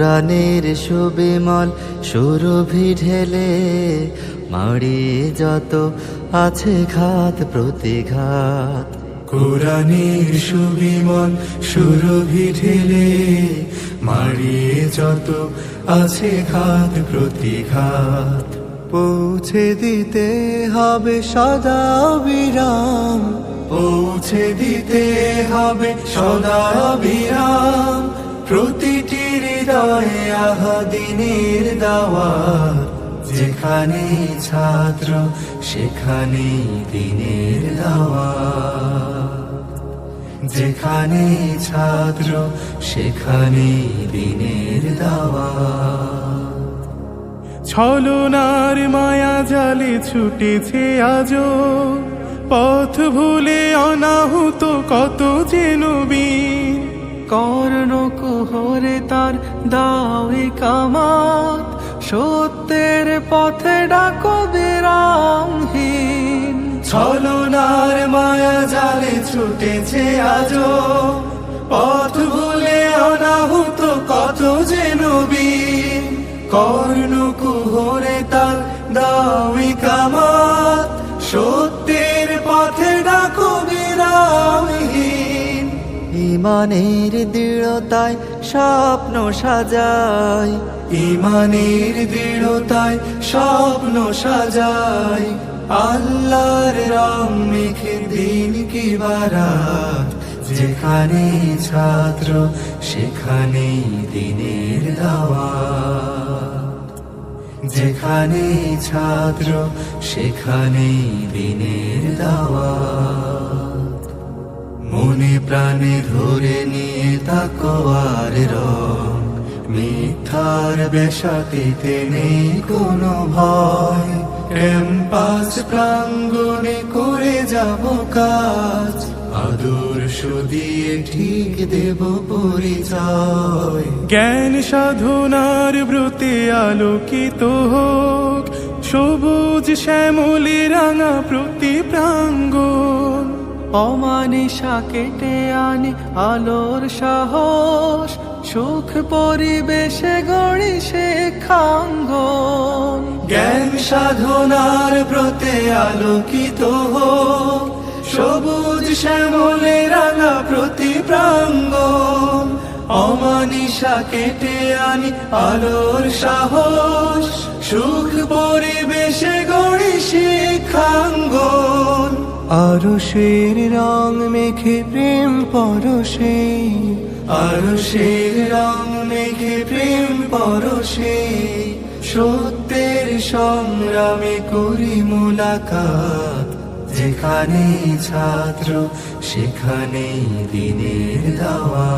কোরআনের সুবিমল সুরভি ঢেলে মাড়িয়ে যত আছে ঘাত প্রতিঘাত। কোরআনের সুবিমল সুরভি ঢেলে মারিয়ে যত আছে ঘাত প্রতিঘাত। পৌঁছে দিতে হবে সদা বিরাম পৌঁছে দিতে হবে সদা বিরাম প্রতিটি হৃদয়ে আহাদিনের দাওয়াত, যেখানে ছাত্র, সেখানে দিনের দাওয়াত। যেখানে ছাত্র, সেখানে দিনের দাওয়াত। ছলনার মায়া জালে ছুটেছে আজো পথ ভুলে অনাহুত কত যে নবীন। কর্ণ কুহরে তার দাওয়ে কামাত সত্যের পথে ডাকো বিরামহীন। ছলনার মায়া জালে ছুটেছে আজো পথ ভুলে অনাহুত কত যে নবীন। কর্ণ কুহরে তার দাওই কামাত সত্যের ইমানের দৃঢ়তায় স্বপ্ন সাজায়। ইমানের দৃঢ়তায় স্বপ্ন সাজায়। আল্লাহর রং মেখে দিন কি বারাত? যেখানে ছাত্র, সেখানে দিনের দাওয়া। যেখানে ছাত্র, সেখানে দিনের দাওয়াত মনে প্রাণে ধরে নিয়ে তাকোয়ার রং। মিথ্যার বেশাতিতে নেই কোনো ভয়। ক্যাম্পাস প্রাঙ্গণে করে যাব কাজ। আদর্শ দিয়ে ঠিক দেব পরিচয়। জ্ঞান সাধনার ব্রতে আলোকিত হোক। সবুজ শ্যামলি রাঙা প্রতি প্রাঙ্গণ। অমানিসা কেটে আনি আলোর সাহস, সুখ পরিবেশে গড়ি শেখাঙ্গন জ্ঞান সাধনার প্রতে আলোকিত সবুজ শ্যামলে রাঙা প্রতি প্রাঙ্গণ অমানিসা কেটে আনি আলোর সাহস, সুখ পরিবেশে গড়ি শিক্ষাঙ্গন আরশের রং মেখে প্রেম পরশে, আরশের রং মেখে প্রেম পরশে, সত্যের সংগ্রামে করি মুলাকাত, যেখানে ছাত্র, সেখানে দিনের দাওয়া।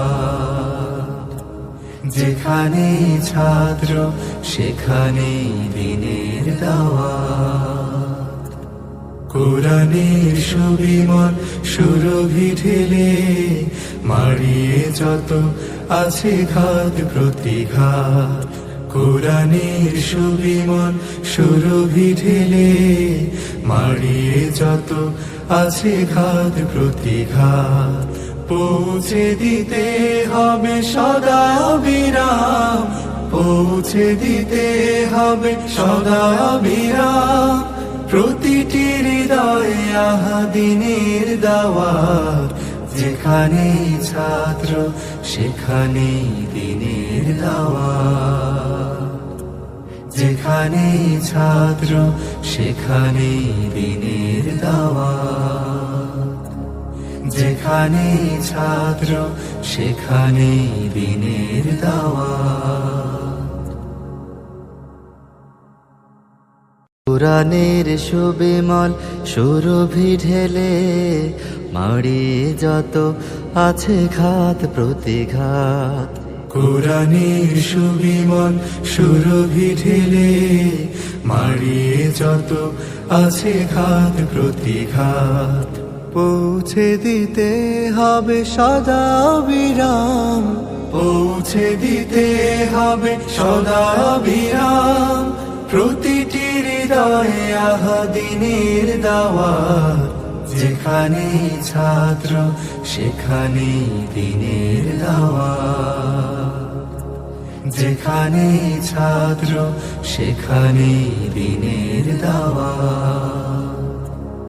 যেখানে ছাত্র, সেখানে দিনের দাওয়াত কোরআনের সুবিমন সুরভি ঢেলে মারিয়ে যত আছে ঘাত প্রতিঘাত। কোরআনের সুবিমন সুরভি ঢেলে মারিয়ে যত আছে ঘাত প্রতিঘাত। পৌঁছে দিতে হবে সদা বিরাম পৌঁছে দিতে হবে সদা বিরাম প্রতিটি আহাদিনের দাওয়াত, যেখানে ছাত্র, সেখানে দিনের দাওয়াত। যেখানে ছাত্র, সেখানে দিনের দাওয়াত। যেখানে ছাত্র, সেখানে দিনের দাওয়াত। কোরআনের সুবিমল সুরভি ঢেলে মাড়িয়ে যত আছে ঘাত প্রতিঘাত। কোরআনের সুবিমন সুরভি ঢেলে মারিয়ে যত আছে ঘাত প্রতিঘাত। পৌঁছে দিতে হবে সদা বিরাম পৌঁছে দিতে হবে সদা বিরাম প্রতিটি হৃদয়ে আহাদিনের দাওয়াত যেখানে ছাত্র সেখানে দিনের দাওয়াত। যেখানে ছাত্র সেখানে দিনের দাওয়া